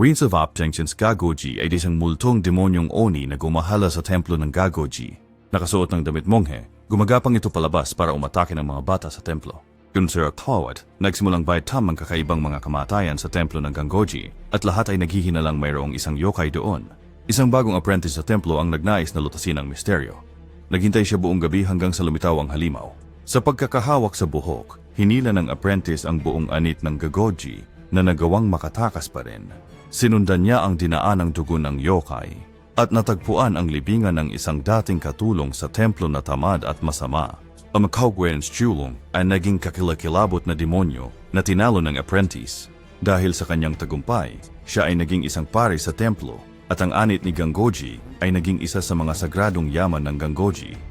Prince of Optinctions Gagoji ay isang multong demonyong oni na gumahala sa templo ng Gagoji. Nakasuot ng damit monghe, gumagapang ito palabas para umatake ng mga bata sa templo. Yun Sir Clawad, nagsimulang baitam ang kakaibang mga kamatayan sa templo ng Gangoji at lahat ay naghihinalang mayroong isang yokai doon. Isang bagong apprentice sa templo ang nagnais na lutasin ang misteryo. Naghintay siya buong gabi hanggang sa lumitaw ang halimaw. Sa pagkakahawak sa buhok, hinila ng apprentice ang buong anit ng Gagoji na nagawang makatakas pa rin. Sinundan niya ang dinaanang dugo ng yokai at natagpuan ang libingan ng isang dating katulong sa templo na tamad at masama. Ang Makawgwen's Chulong ay naging kakilakilabot na demonyo na tinalo ng apprentice. Dahil sa kanyang tagumpay, siya ay naging isang pari sa templo at ang anit ni Gangoji ay naging isa sa mga sagradong yaman ng Gangoji